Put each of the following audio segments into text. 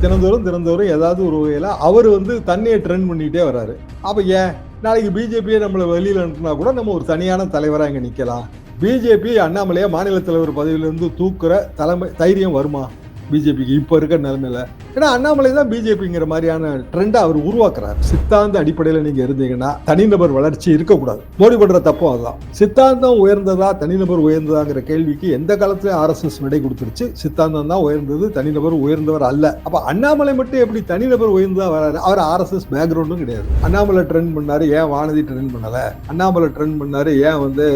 தினந்தோறும் தினந்தோறும் ஏதாவது ஒரு வகையில் அவர் வந்து தண்ணியை ட்ரெண்ட் பண்ணிகிட்டே வர்றாரு. அப்போ ஏன்? நாளைக்கு பிஜேபியை நம்மளை வெளியில் அனுப்புனா கூட நம்ம ஒரு தனியான தலைவராக இங்கே நிற்கலாம் பிஜேபி அண்ணாமலையை மாநில தலைவர் பதவியிலேருந்து தூக்குற தலைமை தைரியம் வருமா? பிஜேபிக்கு இப்போ இருக்க நிலமையில. ஏன்னா அண்ணாமலை தான் பிஜேபிங்கிற மாதிரியான ட்ரெண்டை அவர் உருவாக்குறாரு. சித்தாந்த அடிப்படையில் நீங்கள் இருந்தீங்கன்னா தனிநபர் வளர்ச்சி இருக்கக்கூடாது. மோடி பண்ணுற தப்பும் அதுதான். சித்தாந்தம் உயர்ந்ததா தனிநபர் உயர்ந்ததாங்கிற கேள்விக்கு எந்த காலத்துல ஆர்எஸ்எஸ் விடை கொடுத்துருச்சு? சித்தாந்தம் தான் உயர்ந்தது தனிநபர் உயர்ந்தவர் அல்ல. அப்போ அண்ணாமலை மட்டும் எப்படி தனிநபர் உயர்ந்ததாக வராரு? அவர் ஆர்எஸ்எஸ் பேக்ரவுண்டும் கிடையாது. அண்ணாமலை ட்ரெண்ட் பண்ணாரு ஏன் வானதி ட்ரெண்ட் பண்ணலை? அண்ணாமலை ட்ரெண்ட் பண்ணாரு ஏன் வந்து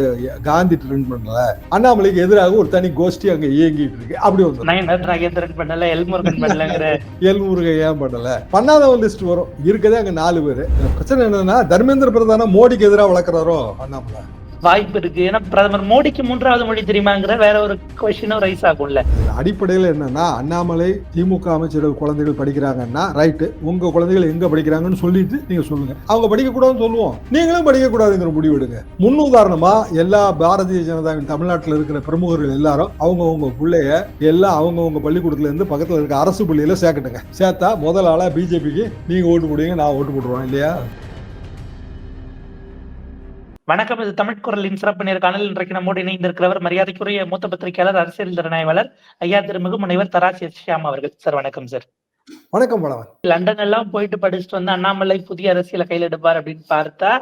காந்தி ட்ரெண்ட் பண்ணலை? அண்ணாமலைக்கு எதிராக ஒரு தனி கோஷ்டி அங்கே இயங்கிட்டு இருக்கு. அப்படி வந்து நாகேந்திரன் பண்ணல எல்முருகன் பண்ணலங்கிற எல்முருகை ஏன் பண்ணல பண்ணாதவன் லிஸ்ட் வரும். இருக்கதே அங்க நாலு பேரு. பிரச்சனை என்னன்னா தர்மேந்திர பிரதான மோடிக்கு எதிராக வளர்க்குறாரோ? அண்ணாமலை வாய்ப்பு இருக்கு. ஏன்னா பிரதமர் மோடிக்கு மூன்றாவது மொழி தெரியுமாங்கிற வேற ஒரு கொஸ்டினும் ரைஸ் ஆகும்ல. அடிப்படையில் என்னன்னா அண்ணாமலை திமுக அமைச்சர்கள் குழந்தைகள் படிக்கிறாங்கன்னா ரைட்டு உங்க குழந்தைகள் எங்க படிக்கிறாங்கன்னு சொல்லிட்டு நீங்க சொல்லுங்க. அவங்க படிக்க கூடாதுன்னு சொல்லுவோம். நீங்களும் படிக்க கூடாதுங்கிற முடிவு எடுங்க. முன்னுதாரணமா எல்லா பாரதிய ஜனதாவின் தமிழ்நாட்டில் இருக்கிற பிரமுகர்கள் எல்லாரும் அவங்கவுங்க பிள்ளைய எல்லாம் அவங்கவுங்க பள்ளிக்கூடத்துல இருந்து பக்கத்தில் இருக்க அரசு பள்ளியில சேர்க்கட்டுங்க. சேர்த்தா முதல் ஆளா பிஜேபிக்கு நீங்க ஓட்டு போடுவீங்க நான் ஓட்டு போட்டுருவோம் இல்லையா? வணக்கம் இது தமிழ் குரலின் சிறப்பு நேர்காணல். இன்றைக்கு நம்மோடு இணைந்திருக்கிறவர் மரியாதைக்குரிய மூத்த பத்திரிகையாளர் அரசியல் திறனாய்வாளர் ஐயா திருமிகு முனைவர் தராசி ஷியாம் அவர்கள். சார் வணக்கம் சார். வணக்கம் லண்டன் எல்லாம் போயிட்டு படிச்சுட்டு வந்து அண்ணாமலை புதிய அரசியலை கையில் எடுப்பார் அப்படின்னு பார்த்தா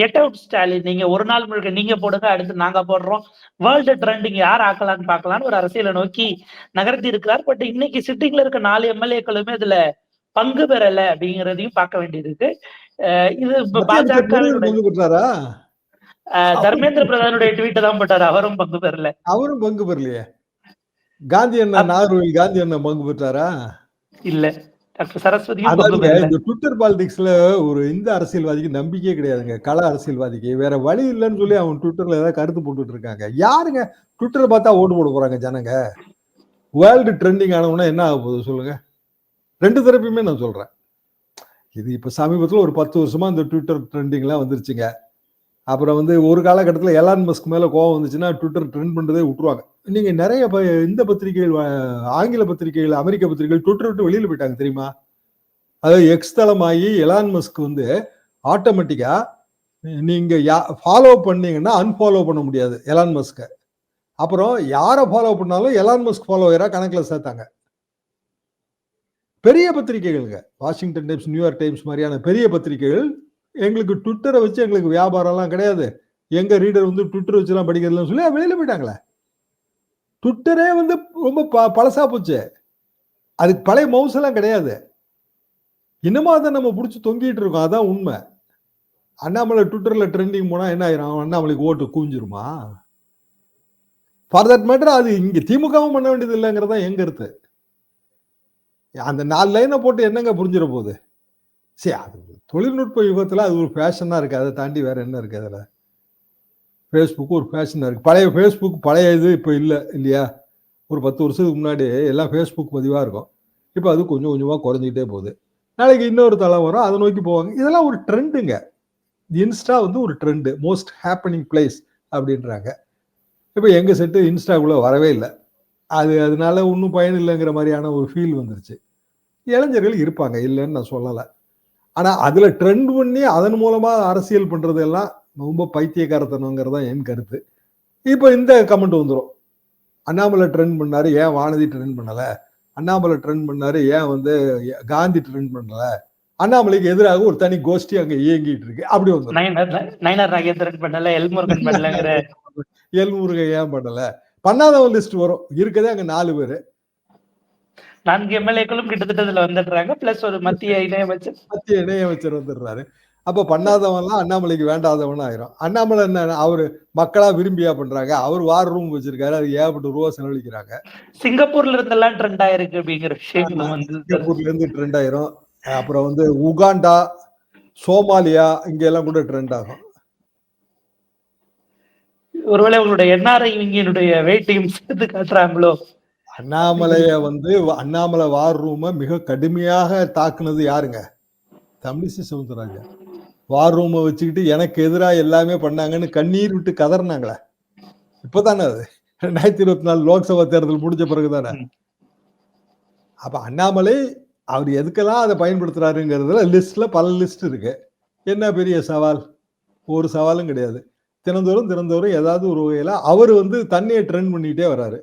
கெட் அவுட் ஸ்டாலின் நீங்க ஒரு நாள் முழுக்க நீங்க போடுங்க அடுத்து நாங்க போடுறோம். வேர்ல்டு ட்ரெண்டிங் யார் ஆக்கலாம்னு பார்க்கலாம்னு ஒரு அரசியலை நோக்கி நகர்த்தி இருக்கிறார். பட் இன்னைக்கு சிட்டிங்ல இருக்க நாலு எம்எல்ஏக்களுமே இதுல பங்கு பெறல அப்படிங்கிறதையும் பார்க்க வேண்டியது இருக்கு. இது பாஜக தர்மேந்திர பிரதானுடைய ட்வீட்டை தான் போட்டாரு. அவரும் பங்கு பெறல. அவரும் பங்கு பெறலையே. காந்தி அண்ணா நாகர்கோவில் காந்தி அண்ணா பங்கு பெற்றாரா? இல்ல. ட்விட்டர் பாலிடிக்ஸ்ல ஒரு இந்த அரசியல்வாதிக்கு நம்பிக்கையே கிடையாதுங்க. கள அரசியல்வாதிக்கு. வேற வழி இல்லைன்னு சொல்லி அவன் ட்விட்டர்ல ஏதாவது கருத்து போட்டுட்டு இருக்காங்க யாருங்க ட்விட்டரை பார்த்தா ஓட்டு போட போறாங்க ஜனங்க. வேர்ல்டு ட்ரெண்டிங் ஆனவனா என்ன ஆக போகுது சொல்லுங்க. ரெண்டு தரப்பையுமே நான் சொல்றேன். இது இப்போ சமீபத்தில் ஒரு பத்து வருஷமாக இந்த ட்விட்டர் ட்ரெண்டிங்லாம் வந்துருச்சுங்க. அப்புறம் வந்து ஒரு காலகட்டத்தில் எலான் மஸ்க் மேலே கோவம் வந்துச்சுன்னா ட்விட்டர் ட்ரெண்ட் பண்ணுறதே விட்டுருவாங்க. நீங்கள் நிறைய ப- இந்த பத்திரிகைகள் ஆங்கில பத்திரிகைகள் அமெரிக்க பத்திரிகைகள் ட்விட்டர் விட்டு வெளியில் போயிட்டாங்க தெரியுமா? அதாவது எக்ஸ் தளமாகி எலான் மஸ்க் வந்து ஆட்டோமேட்டிக்காக நீங்கள் யா ஃபாலோ பண்ணீங்கன்னா அன்ஃபாலோ பண்ண முடியாது எலான் மஸ்க்கை அப்புறம் யாரை ஃபாலோ பண்ணாலும் எலான் மஸ்க் ஃபாலோவராக கணக்கில் சேர்த்தாங்க. பெரிய பத்திரிகைகள்ங்க. Washington Times New York Times மாதிரியான பெரிய பத்திரிகைகள் எங்களுக்கு ட்விட்டரை வச்சு எங்களுக்கு வியாபாரம்லாம் கிடையாது. எங்க ரீடர் வந்து ட்விட்டர் வச்சுலாம் படிக்கிறதுலாம் சொல்லி வெளியில போயிட்டாங்களே. ட்விட்டரே வந்து ரொம்ப ப- பழசா போச்சு. அதுக்கு பழைய மவுஸ் எல்லாம் கிடையாது. இன்னமும் அதை நம்ம பிடிச்சி தொங்கிட்டு இருக்கோம். அதான் உண்மை. அண்ணாமலை ட்விட்டரில் ட்ரெண்டிங் போனால் என்ன ஆயிரும்? அண்ணாமலைக்கு ஓட்டு கூஞ்சிருமா ஃபார் தட் மேட்டர் அது இங்கே திமுகவும் பண்ண வேண்டியது இல்லைங்கிறதான் எங்க அந்த நாலு லைனை போட்டு என்னங்க புரிஞ்சிட போகுது? சரி அது தொழில்நுட்ப யுகத்தில் அது ஒரு ஃபேஷனாக இருக்குது அதை தாண்டி வேறு என்ன இருக்குது அதில்? ஃபேஸ்புக்கு ஒரு ஃபேஷனாக இருக்குது பழைய ஃபேஸ்புக் பழைய இது இப்போ இல்லை இல்லையா? ஒரு பத்து வருஷத்துக்கு முன்னாடி எல்லாம் ஃபேஸ்புக் பதிவாக இருக்கும். இப்போ அது கொஞ்சம் கொஞ்சமாக குறைஞ்சிக்கிட்டே போகுது. நாளைக்கு இன்னொரு தலை வரும். அதை நோக்கி போவாங்க. இதெல்லாம் ஒரு ட்ரெண்டுங்க இன்ஸ்டா வந்து ஒரு ட்ரெண்டு மோஸ்ட் ஹேப்பனிங் பிளேஸ் அப்படின்றாங்க. இப்போ எங்கள் செட்டு இன்ஸ்டாக்குள்ளே வரவே இல்லை. அது அதனால ஒன்றும் பயன் இல்லைங்கிற மாதிரியான ஒரு ஃபீல் வந்துருச்சு. இளைஞர்கள் இருப்பாங்க இல்லைன்னு நான் சொல்லலை. ஆனால் அதில் ட்ரெண்ட் பண்ணி அதன் மூலமாக அரசியல் பண்ணுறதெல்லாம் ரொம்ப பைத்தியக்காரத்தனங்கிறது தான் என் கருத்து. இப்போ இந்த கமெண்ட் வந்துடும் அண்ணாமலை ட்ரெண்ட் பண்ணாரு ஏன் வானதி ட்ரெண்ட் பண்ணல? அண்ணாமலை ட்ரெண்ட் பண்ணாரு ஏன் வந்து காந்தி ட்ரெண்ட் பண்ணல? அண்ணாமலைக்கு எதிராக ஒரு தனி கோஷ்டி அங்க இயங்கிட்டு இருக்கு. அப்படி வந்து பண்ணல எல்முருகன் பண்ணலங்கிற ஏன் பண்ணல? பண்ணாதவன் லிஸ்ட் வரும். இருக்கதே அங்க நாலு பேரு. நான்கு எம்எல்ஏக்களும் கிட்டத்தட்ட இதுல வந்துடுறாங்க. பிளஸ் ஒரு மத்திய இணையமைச்சர். மத்திய இணையமைச்சர் வந்துடுறாரு. அப்ப பண்ணாதவன்லாம் அண்ணாமலைக்கு வேண்டாதவன் ஆயிரும். அண்ணாமலை என்ன அவரு மக்களா விரும்பியா பண்றாங்க. அவர் வார் ரூம் வச்சிருக்காரு. அது ஏகப்பட்ட ரூபா செலவழிக்கிறாங்க. சிங்கப்பூர்ல இருந்தெல்லாம் ட்ரெண்ட் ஆயிருக்கு அப்படிங்கிற வந்து சிங்கப்பூர்ல இருந்து ட்ரெண்ட் ஆயிரும். அப்புறம் வந்து உகாண்டா சோமாலியா இங்க எல்லாம் கூட ட்ரெண்ட் ஆகும். ஒருவேளை உங்களுடைய என்ஆர்ஐ விங்கினுடைய வெயிட்டையும் சேர்த்து காட்டுறாங்களோ? அண்ணாமலைய வந்து அண்ணாமலை வார் ரூம மிக கடுமையாக தாக்குனது யாருங்க? தமிழிசை சவுந்தரராஜன். வார் ரூமை வச்சுக்கிட்டு எனக்கு எதிராக எல்லாமே பண்ணாங்கன்னு கண்ணீர் விட்டு கதறினாங்களே. இப்பதானே அது? ரெண்டாயிரத்தி இருபத்தி நாலு லோக்சபா தேர்தல் முடிஞ்ச பிறகுதானே? அப்ப அண்ணாமலை அவர் எதுக்கெல்லாம் அதை பயன்படுத்துறாருங்கிறதுல லிஸ்ட்ல பல லிஸ்ட் இருக்கு. என்ன பெரிய சவால்? ஒரு சவாலும் கிடையாது. தினந்தோறும் தினந்தோறும் ஏதாவது ஒரு வகையில அவர் வந்து தண்ணியை ட்ரெண்ட் பண்ணிட்டே வர்றாரு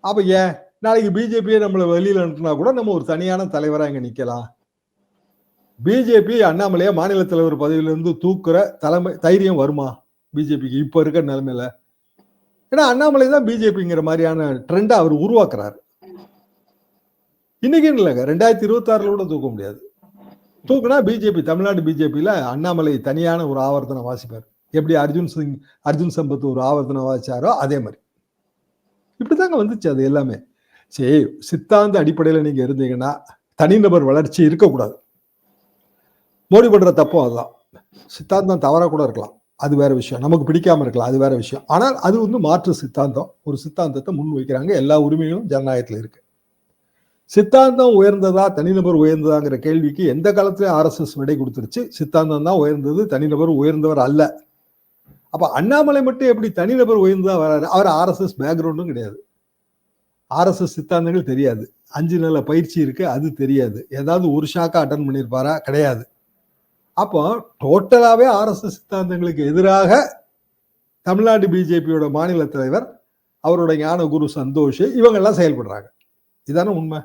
அப்போ ஏன்? நாளைக்கு பிஜேபியை நம்மளை வெளியில் அனுப்புனா கூட நம்ம ஒரு தனியான தலைவராக இங்கே நிற்கலாம் பிஜேபி அண்ணாமலையா மாநில தலைவர் பதவியிலிருந்து தூக்குற தலைமை தைரியம் வருமா பிஜேபிக்கு இப்போ இருக்க நிலைமையில. ஏன்னா அண்ணாமலை தான் பிஜேபிங்கிற மாதிரியான ட்ரெண்டை அவர் உருவாக்குறாரு. இன்னைக்கு இல்லைங்க. ரெண்டாயிரத்தி இருபத்தி ஆறுல கூட தூக்க முடியாது. தூக்குனா பிஜேபி தமிழ்நாடு பிஜேபியில அண்ணாமலை தனியான ஒரு ஆவர்த்தனை வாசிப்பார். எப்படி அர்ஜுன் சிங் அர்ஜுன் சம்பத் ஒரு ஆவர்த்தனை வாசிச்சாரோ அதே மாதிரி. இப்படிதாங்க வந்துச்சு அது எல்லாமே. சரி சித்தாந்த அடிப்படையில் நீங்க இருந்தீங்கன்னா தனிநபர் வளர்ச்சி இருக்கக்கூடாது. மோடி பண்ற தப்பும் அதுதான். சித்தாந்தம் தவறாக கூட இருக்கலாம். அது வேற விஷயம். நமக்கு பிடிக்காம இருக்கலாம். அது வேற விஷயம். ஆனால் அது வந்து மாற்று சித்தாந்தம். ஒரு சித்தாந்தத்தை முன் வைக்கிறாங்க. எல்லா உரிமைகளும் ஜனநாயகத்தில் இருக்கு. சித்தாந்தம் உயர்ந்ததா தனிநபர் உயர்ந்ததாங்கிற கேள்விக்கு எந்த காலத்திலயும் ஆர்எஸ்எஸ் விடை கொடுத்துருச்சு. சித்தாந்தம் தான் உயர்ந்தது தனிநபர் உயர்ந்தவர் அல்ல. அப்போ அண்ணாமலை மட்டும் எப்படி தனிநபர் உயர்ந்ததா வராரு? அவர் ஆர்எஸ்எஸ் பேக்ரவுண்டும் கிடையாது. ஆர்எஸ்எஸ் சித்தாந்தங்கள் தெரியாது. அஞ்சு நல்ல பயிற்சி இருக்கு அது தெரியாது. ஏதாவது ஒரு ஷாக்கா அட்டன் பண்ணியிருப்பாரா? கிடையாது. அப்போ டோட்டலாகவே ஆர்எஸ்எஸ் சித்தாந்தங்களுக்கு எதிராக தமிழ்நாடு பிஜேபியோட மாநில தலைவர் அவரோட ஞான குரு சந்தோஷ் இவங்கெல்லாம் செயல்படுறாங்க. இதான உண்மை?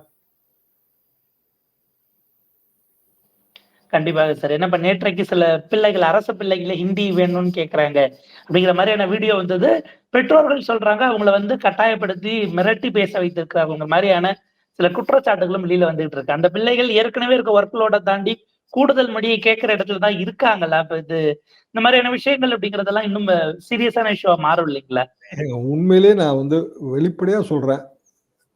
கண்டிப்பாக சார். என்ன இப்ப நேற்றைக்கு சில பிள்ளைகள் அரசு பிள்ளைகளை ஹிந்தி வேணும்னு கேட்கறாங்க அப்படிங்கிற மாதிரியான வீடியோ வந்தது. பெற்றோர்கள் சொல்றாங்க அவங்கள வந்து கட்டாயப்படுத்தி மிரட்டி பேச வைத்திருக்கிறாங்க. மாதிரியான சில குற்றச்சாட்டுகளும் வெளியில வந்துகிட்டு இருக்கு. அந்த பிள்ளைகள் ஏற்கனவே இருக்க ஒர்க்லோட தாண்டி கூடுதல் மொழியை கேட்கிற இடத்துல தான் இருக்காங்களா? இப்ப இது இந்த மாதிரியான விஷயங்கள் அப்படிங்கறதெல்லாம் இன்னும் சீரியஸான இஷ்யூவா மாறும் இல்லைங்களா? உண்மையிலேயே உண்மையிலே நான் வந்து வெளிப்படையா சொல்றேன்.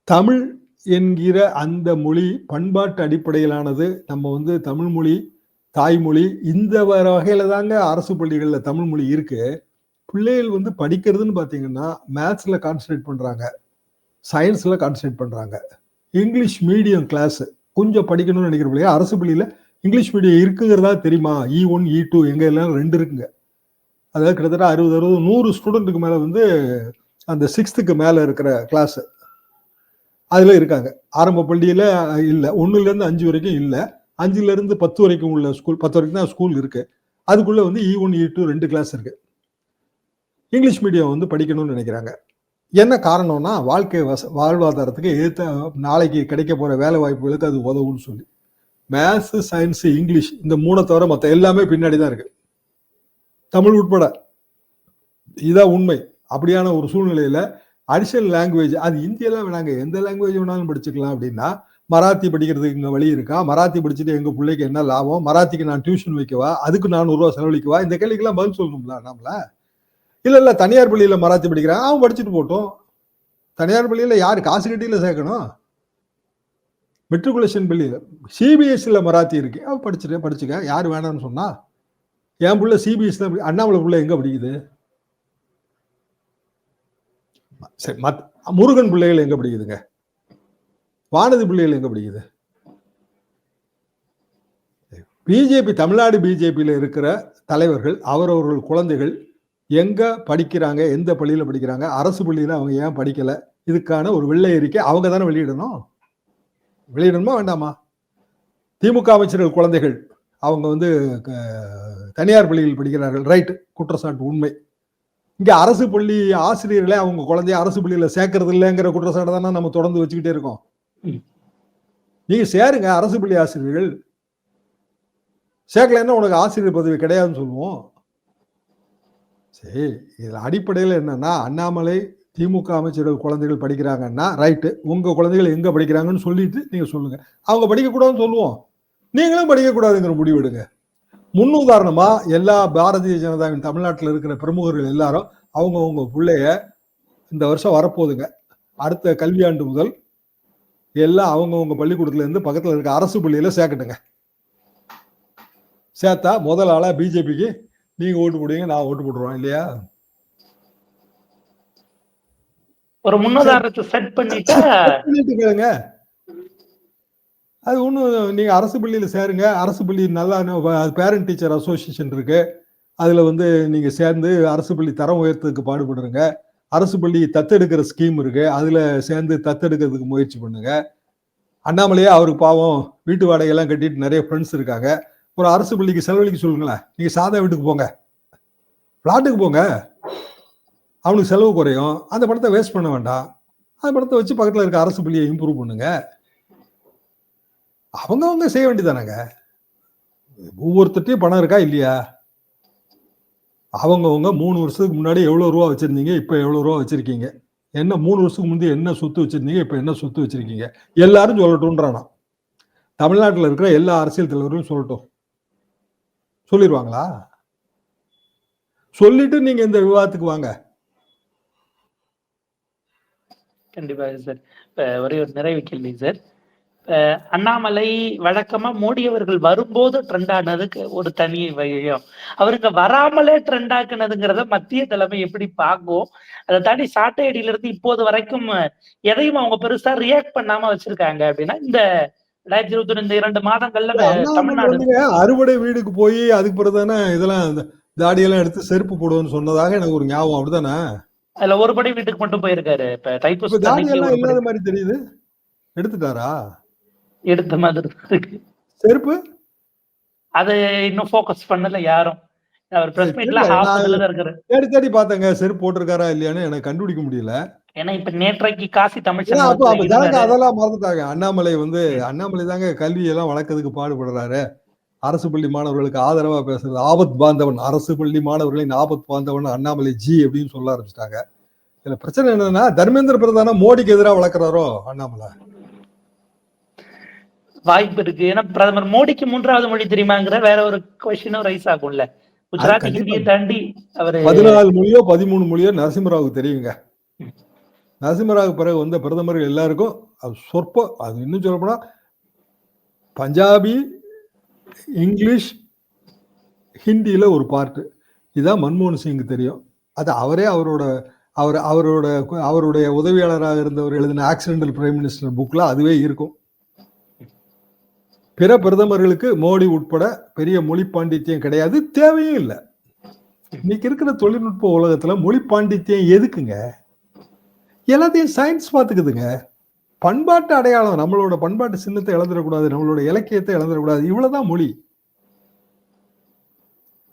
தமிழ் என்கிற அந்த மொழி பண்பாட்டு அடிப்படையிலானது நம்ம வந்து தமிழ் மொழி தாய்மொழி இந்த வகையில தாங்க அரசு பள்ளிகளில் தமிழ் மொழி இருக்கு. பிள்ளைகள் வந்து படிக்கிறதுன்னு பார்த்தீங்கன்னா மேத்ஸில் கான்சன்ட்ரேட் பண்ணுறாங்க சயின்ஸில் கான்சன்ட்ரேட் பண்ணுறாங்க இங்கிலீஷ் மீடியம் கிளாஸ் கொஞ்சம் படிக்கணும்னு நினைக்கிற பிள்ளைங்க அரசு பள்ளியில் இங்கிலீஷ் மீடியம் இருக்குங்கிறதா தெரியுமா? இ ஒன் இ டூ எங்கே எல்லாம் ரெண்டு இருக்குங்க. அதாவது கிட்டத்தட்ட அறுபது அறுபது நூறு ஸ்டூடெண்ட்டுக்கு மேலே வந்து அந்த சிக்ஸ்த்துக்கு மேலே இருக்கிற கிளாஸு அதில் இருக்காங்க. ஆரம்ப பள்ளியில் இல்லை. ஒன்றுலேருந்து அஞ்சு வரைக்கும் இல்லை. அஞ்சுலேருந்து பத்து வரைக்கும் உள்ள ஸ்கூல் பத்து வரைக்கும் தான் ஸ்கூல் இருக்குது அதுக்குள்ளே வந்து இ ஒன் இ டூ ரெண்டு கிளாஸ் இருக்குது இங்கிலீஷ் மீடியம் வந்து படிக்கணும்னு நினைக்கிறாங்க. என்ன காரணம்னா வாழ்க்கை வச வாழ்வாதாரத்துக்கு ஏற்ற நாளைக்கு கிடைக்க போகிற வேலை வாய்ப்புகளுக்கு அது உதவும்னு சொல்லி. மேத்ஸ் சயின்ஸ் இங்கிலீஷ் இந்த மூணை தவிர மற்ற எல்லாமே பின்னாடி தான் இருக்குது தமிழ் உட்பட. இதான் உண்மை. அப்படியான ஒரு சூழ்நிலையில் அடிஷனல் லாங்குவேஜ் அது இந்தியெல்லாம் வேணாங்க. எந்த லாங்குவேஜ் வேணாலும் படிச்சுக்கலாம் அப்படின்னா மராத்தி படிக்கிறதுக்கு இங்கே வழி இருக்கா? மராத்தி படிச்சுட்டு எங்கள் பிள்ளைக்கு என்ன லாபம்? மராத்திக்கு நான் டியூஷன் வைக்கவா? அதுக்கு நானூறு ரூபா செலவழிக்கவா? இந்த கேள்விக்கெல்லாம் பதில் சொல்லணும்ல நாமள இல்லை இல்லை தனியார் பள்ளியில் மராத்தி படிக்கிறான். அவன் படிச்சுட்டு போட்டோம் தனியார் பள்ளியில் யார்? காசு கட்டியில சேர்க்கணும். மெட்ரிகுலேஷன் பள்ளியில். சிபிஎஸ்சியில் மராத்தி இருக்கு. அவன் படிச்சுட்டு படிச்சுக்க. யார் வேணாம்னு சொன்னா என் பிள்ளை சிபிஎஸ் தான் அண்ணாமலை பிள்ளை எங்கே படிக்குது? சரி மத் முருகன் பிள்ளைகள் எங்க படிக்குதுங்க? வானதி பிள்ளைகள் எங்க படிக்குது? பிஜேபி தமிழ்நாடு பிஜேபியில் இருக்கிற தலைவர்கள் அவரவர்கள் குழந்தைகள் எங்க படிக்கிறாங்க எந்த பள்ளியில் படிக்கிறாங்க அரசு பள்ளியில் அவங்க ஏன் படிக்கல இதுக்கான ஒரு வெள்ளை அறிக்கை அவங்க தானே வெளியிடணும்? வெளியிடணுமா வேண்டாமா? திமுக அமைச்சர்கள் குழந்தைகள் அவங்க வந்து க- தனியார் பள்ளியில் படிக்கிறார்கள் ரைட் குற்றச்சாட்டு உண்மை. இங்க அரசு பள்ளி ஆசிரியர்களே அவங்க குழந்தைய அரசு பள்ளியில சேர்க்கறது இல்லைங்கிற குற்றச்சாட்டு தானே நம்ம தொடர்ந்து வச்சுக்கிட்டே இருக்கோம். ம். நீங்க சேருங்க அரசு பள்ளி ஆசிரியர்கள். சேர்க்கலைன்னா உனக்கு ஆசிரியர் பதவி கிடையாதுன்னு சொல்லுவோம். சரி இதுல அடிப்படையில் என்னன்னா அண்ணாமலை திமுக அமைச்சர்கள் குழந்தைகள் படிக்கிறாங்கன்னா ரைட்டு. உங்க குழந்தைகள் எங்க படிக்கிறாங்கன்னு சொல்லிட்டு நீங்க சொல்லுங்க. அவங்க படிக்கக்கூடாதுன்னு சொல்லுவோம். நீங்களும் படிக்கக்கூடாதுங்கிற முடிவு எடுங்க. முன்னுதாரணமா எல்லா பாரதிய ஜனதாவின் தமிழ்நாட்டில் இருக்கிற பிரமுகர்கள் எல்லாரும் அவங்கவங்க பிள்ளைய இந்த வருஷம் வரப்போகுதுங்க. அடுத்த கல்வியாண்டு முதல் எல்லாம் அவங்கவங்க பள்ளிக்கூடத்துல இருந்து பக்கத்துல இருக்க அரசு பள்ளியில சேர்க்கட்டுங்க. சேர்த்தா முதல் ஆளா பிஜேபிக்கு நீங்க ஓட்டு போடுவீங்க நான் ஓட்டு போட்டுருவோம் இல்லையா? ஒரு முன்னுதாரணத்தை செட் பண்ணிட்டா அது ஒன்றும் நீங்கள் அரசு பள்ளியில் சேருங்க. அரசு பள்ளி நல்லா பேரண்ட் டீச்சர் அசோசியேஷன் இருக்கு. அதில் வந்து நீங்கள் சேர்ந்து அரசு பள்ளி தரம் உயர்த்ததுக்கு பாடுபடுறங்க. அரசு பள்ளி தத்தெடுக்கிற ஸ்கீம் இருக்கு. அதில் சேர்ந்து தத்தெடுக்கிறதுக்கு முயற்சி பண்ணுங்க. அண்ணாமலையே அவருக்கு பாவம் வீட்டு வாடகையெல்லாம் கட்டிட்டு நிறைய ஃப்ரெண்ட்ஸ் இருக்காங்க. ஒரு அரசு பள்ளிக்கு செலவழிக்க சொல்லுங்களேன். நீங்கள் சாதா வீட்டுக்கு போங்க. ஃப்ளாட்டுக்கு போங்க. அவனுக்கு செலவு குறையும். அந்த படத்தை வேஸ்ட் பண்ண வேண்டாம். அந்த படத்தை வச்சு பக்கத்தில் இருக்க அரசு பள்ளியை இம்ப்ரூவ் பண்ணுங்கள் அவங்கவங்க செய்ய வேண்டியதானங்க ஒவ்வொருத்தட்டையும் பணம் இருக்கா இல்லையா? அவங்கவுங்க மூணு வருஷத்துக்கு முன்னாடி எவ்வளோ ரூபா வச்சுருந்தீங்க இப்போ எவ்வளோ ரூபா வச்சுருக்கீங்க? என்ன மூணு வருஷத்துக்கு முந்தைய என்ன சொத்து வச்சுருந்தீங்க இப்போ என்ன சொத்து வச்சுருக்கீங்க? எல்லாரும் சொல்லட்டும்ன்றானா? தமிழ்நாட்டில் இருக்கிற எல்லா அரசியல் தலைவர்களும் சொல்லட்டும். சொல்லிடுவாங்களா? சொல்லிட்டு நீங்க இந்த விவாதத்துக்கு வாங்க. கண்டிப்பாக சார். ஒரே ஒரு நிறைவு கேள்வி சார். அண்ணாமலை வழக்கமா மோடி அவர்கள் வரும்போது ட்ரெண்ட் ஆனதுக்கு ஒரு தனி விஷயம் அவருக்கு வராமலே ட்ரெண்ட் ஆக்குனதுங்கிறத மத்திய தலைமை எப்படி பார்க்கும் அதை தாண்டி சாட்டை அடியில இருந்து இப்போது வரைக்கும் எதையும் அவங்க பெருசா ரியாக்ட் பண்ணாம வச்சிருக்காங்க அப்படின்னா இந்த ரெண்டாயிரத்தி இருபத்தி ரெண்டு இரண்டு மாதங்கள்ல தமிழ்நாடு அறுவடை வீடுக்கு போய் அதுக்கு பிறகு தானே இதெல்லாம் தாடியெல்லாம் எடுத்து செருப்பு போடுவோம்னு சொன்னதாக எனக்கு ஒரு ஞாபகம் அப்படிதானே அதுல ஒரு படி வீட்டுக்கு மட்டும் போயிருக்காரு இப்ப இப்ப தைப்பூச தாடியெல்லாம் அன்னைக்கு ஒரு இல்லாத மாதிரி தெரியுது. எடுத்துட்டாரா? எடுத்த மாதிரி இருக்கு. செருப்பு? அது இன்னும் ஃபோக்கஸ் பண்ணல யாரும். அவர் பிரஸ் மீட்ல ஹாஃப் இதுல இருக்காரு. தேடி தேடி பார்த்தேங்க செருப்பு போட்டிருக்காரா இல்லையான்னு எனக்கு கண்டுபிடிக்க முடியல. ஏன்னா இப்ப நேற்றைக்கு காசி தமிழ். அதெல்லாம் மறந்துட்டாங்க. அண்ணாமலை வந்து அண்ணாமலை தாங்க கல்வியெல்லாம் வளர்க்கறதுக்கு பாடுபடுறாரு. அரசு பள்ளி மாணவர்களுக்கு ஆதரவா பேசுறது. ஆபத் பாந்தவன் அரசு பள்ளி மாணவர்களின் ஆபத் பாந்தவன் அண்ணாமலை ஜி அப்படின்னு சொல்ல ஆரம்பிச்சிட்டாங்க. இதுல பிரச்சனை என்னன்னா தர்மேந்திர பிரதான மோடிக்கு எதிராக வளர்க்குறாரோ அண்ணாமலை? வாய்ப்பு இருக்கு. ஏன்னா பிரதமர் மோடிக்கு மூன்றாவது மொழி தெரியுமாங்கிற வேற ஒரு கொஸ்டினும் ரைஸ் ஆகும்ல. குஜராத்தி. ஹிந்தியை தாண்டி அவரு பதினாலு மொழியோ பதிமூணு மொழியோ நரசிம்மராவுக்கு தெரியுங்க. நரசிம்மராவுக்கு பிறகு வந்த பிரதமர்கள் எல்லாருக்கும் அது சொற்ப அது இன்னும் சொல்லப்போனா பஞ்சாபி இங்கிலீஷ் ஹிந்தியில ஒரு பார்ட்டு இதான் மன்மோகன் சிங் தெரியும். அது அவரே அவரோட அவர் அவரோட அவருடைய உதவியாளராக இருந்தவர் எழுதின ஆக்சிடென்டல் பிரைம் மினிஸ்டர் புக்ல அதுவே இருக்கும். பிற பிரதமர்களுக்கு மோடி உட்பட பெரிய மொழி பாண்டித்யம் கிடையாது தேவையும் இல்லை. இன்னைக்கு இருக்கிற தொழில்நுட்ப உலகத்துல மொழி பாண்டித்யம் எதுக்குங்க? எல்லாத்தையும் சயின்ஸ் பார்த்துக்குதுங்க பண்பாட்டு அடையாளம் நம்மளோட பண்பாட்டு சின்னத்தை இழந்துடக்கூடாது நம்மளோட இலக்கியத்தை இழந்துடக்கூடாது இவ்வளவுதான் மொழி.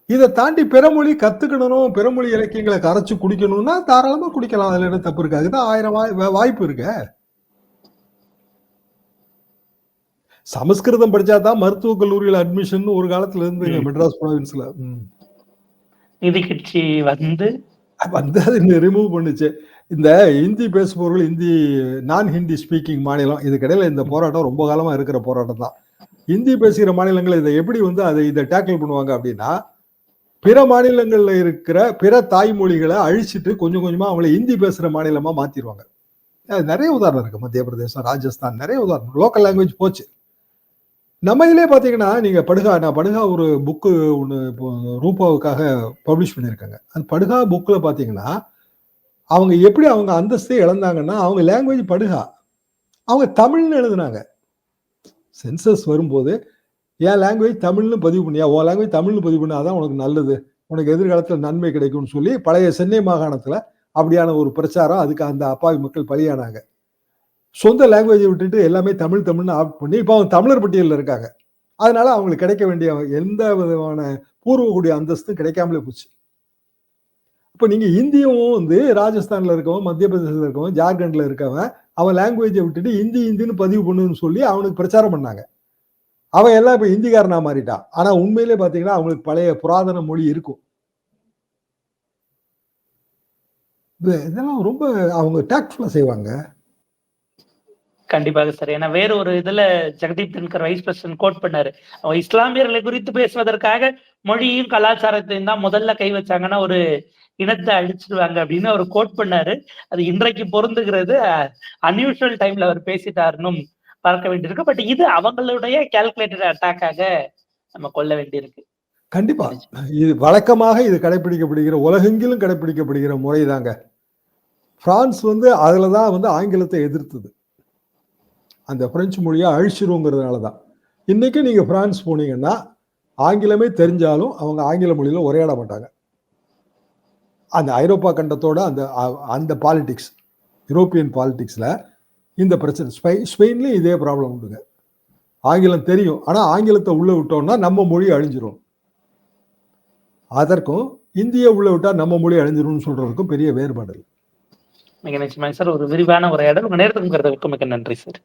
இதை தாண்டி பிறமொழி கத்துக்கணும் பிறமொழி இலக்கியங்களை கரைச்சு குடிக்கணும்னா தாராளமா குடிக்கலாம். அதுல என்ன தப்பு இருக்கு? அதுதான் ஆயிரம் வாய்- வா- வாய்ப்பு இருக்கு. சமஸ்கிருதம் படிச்சாதான் மருத்துவக் கல்லூரியில் அட்மிஷன் ஒரு காலத்துல இருந்து. மெட்ராஸ் ப்ராவின்ஸ்ல. நிதி கட்சி வந்து? வந்து அது ரிமூவ் பண்ணுச்சு. இந்த ஹிந்தி பேசுபவர்கள் ஹிந்தி நான் ஹிந்தி ஸ்பீக்கிங் மாநிலம் இதுக்கிடையில இந்த போராட்டம் ரொம்ப காலமா இருக்கிற போராட்டம் தான். ஹிந்தி பேசுகிற மாநிலங்கள் இதை எப்படி வந்து அதை இதை டேக்கிள் பண்ணுவாங்க அப்படின்னா பிற மாநிலங்கள்ல இருக்கிற பிற தாய்மொழிகளை அழிச்சிட்டு கொஞ்சம் கொஞ்சமா அவங்கள ஹிந்தி பேசுற மாநிலமா மாத்திடுவாங்க நிறைய உதாரணம் இருக்கு. மத்திய பிரதேசம் ராஜஸ்தான் நிறைய உதாரணம். லோக்கல் லாங்குவேஜ் போச்சு. நம்ம இதிலே பார்த்தீங்கன்னா நீங்கள் படுகா நான் படுகா ஒரு புக்கு ஒன்று ரூபாவுக்காக பப்ளிஷ் பண்ணியிருக்காங்க. அந்த படுகா புக்கில் பார்த்தீங்கன்னா அவங்க எப்படி அவங்க அந்தஸ்தே இழந்தாங்கன்னா அவங்க லாங்குவேஜ் படுகா. அவங்க தமிழ்னு எழுதுனாங்க. சென்சஸ் வரும்போது என் லாங்குவேஜ் தமிழ்னு பதிவு பண்ணியா? உன் லாங்குவேஜ் தமிழ்னு பதிவு பண்ணால் அதான் உனக்கு நல்லது. உனக்கு எதிர்காலத்தில் நன்மை கிடைக்கும்னு சொல்லி பழைய சென்னை மாகாணத்தில் அப்படியான ஒரு பிரச்சாரம் அதுக்கு அந்த அப்பாவி மக்கள் பலியானாங்க. சொந்த லாங்குவேஜை விட்டுட்டு எல்லாமே தமிழ் தமிழ்னு ஆப்ட் பண்ணி இப்போ அவங்க தமிழர் பட்டியலில் இருக்காங்க. அதனால அவங்களுக்கு கிடைக்க வேண்டிய எந்த விதமான பூர்வகுடி அந்தஸ்தும் கிடைக்காமலே போச்சு. இப்போ நீங்கள் இந்தியவும் வந்து ராஜஸ்தானில் இருக்கவன் மத்திய பிரதேசத்தில் இருக்கவன் ஜார்க்கண்டில் இருக்கவன் அவன் லாங்குவேஜை விட்டுட்டு இந்தி இந்தின்னு பதிவு பண்ணுன்னு சொல்லி அவனுக்கு பிரச்சாரம் பண்ணாங்க. அவன் எல்லாம் இப்போ இந்திக்காரனா மாறிட்டான். ஆனால் உண்மையிலே பார்த்தீங்கன்னா அவங்களுக்கு பழைய புராதன மொழி இருக்கும். இதெல்லாம் ரொம்ப அவங்க டாக்ட்ஃபுல்லா செய்வாங்க. கண்டிப்பாக சார். ஏன்னா வேற ஒரு இதுல Jagdeep Dhankhar vice president quote பண்ணாரு. அவங்க இஸ்லாமியர்களை குறித்து பேசுவதற்காக மொழியும் கலாச்சாரத்தையும் தான் முதல்ல கை வச்சாங்கன்னா ஒரு இனத்தை அழிச்சிடுவாங்க அப்படின்னு அவர் கோட் பண்ணாரு. அது இன்றைக்கு பொருந்துகிறது. அன்யூஷுவல் டைம்ல அவர் பேசிட்டாருன்னு பார்க்க வேண்டியிருக்கு. பட் இது அவங்களுடைய கால்குலேட்டட் அட்டாக்காக நம்ம கொள்ள வேண்டியிருக்கு. கண்டிப்பா. இது வழக்கமாக இது கடைபிடிக்கப்படுகிற உலகெங்கிலும் கடைபிடிக்கப்படுகிற முறைதாங்க. பிரான்ஸ் வந்து அதுலதான் வந்து ஆங்கிலத்தை எதிர்த்தது. அந்த பிரெஞ்சு மொழியை அழிச்சிருங்கிறதுனால தான் இன்றைக்கி நீங்கள் ஃப்ரான்ஸ் போனீங்கன்னா ஆங்கிலமே தெரிஞ்சாலும் அவங்க ஆங்கில மொழியில் உரையாட மாட்டாங்க. அந்த ஐரோப்பா கண்டத்தோட அந்த அந்த பாலிடிக்ஸ் யூரோப்பியன் பாலிட்டிக்ஸில் இந்த பிரச்சனை ஸ்பெய் ஸ்பெயின்லேயும் இதே ப்ராப்ளம் உண்டுங்க. ஆங்கிலம் தெரியும். ஆனால் ஆங்கிலத்தை உள்ளே விட்டோம்னா நம்ம மொழி அழிஞ்சிரும். அதற்கும் இந்தியை உள்ளே விட்டால் நம்ம மொழி அழிஞ்சிரும்னு சொல்கிறதுக்கும் பெரிய வேறுபாடு மிக நிச்சயமாக சார் ஒரு விரிவான ஒரு இடம் உங்கள் நேரத்துக்கு கருத்துக்கும் மிக்க நன்றி சார்.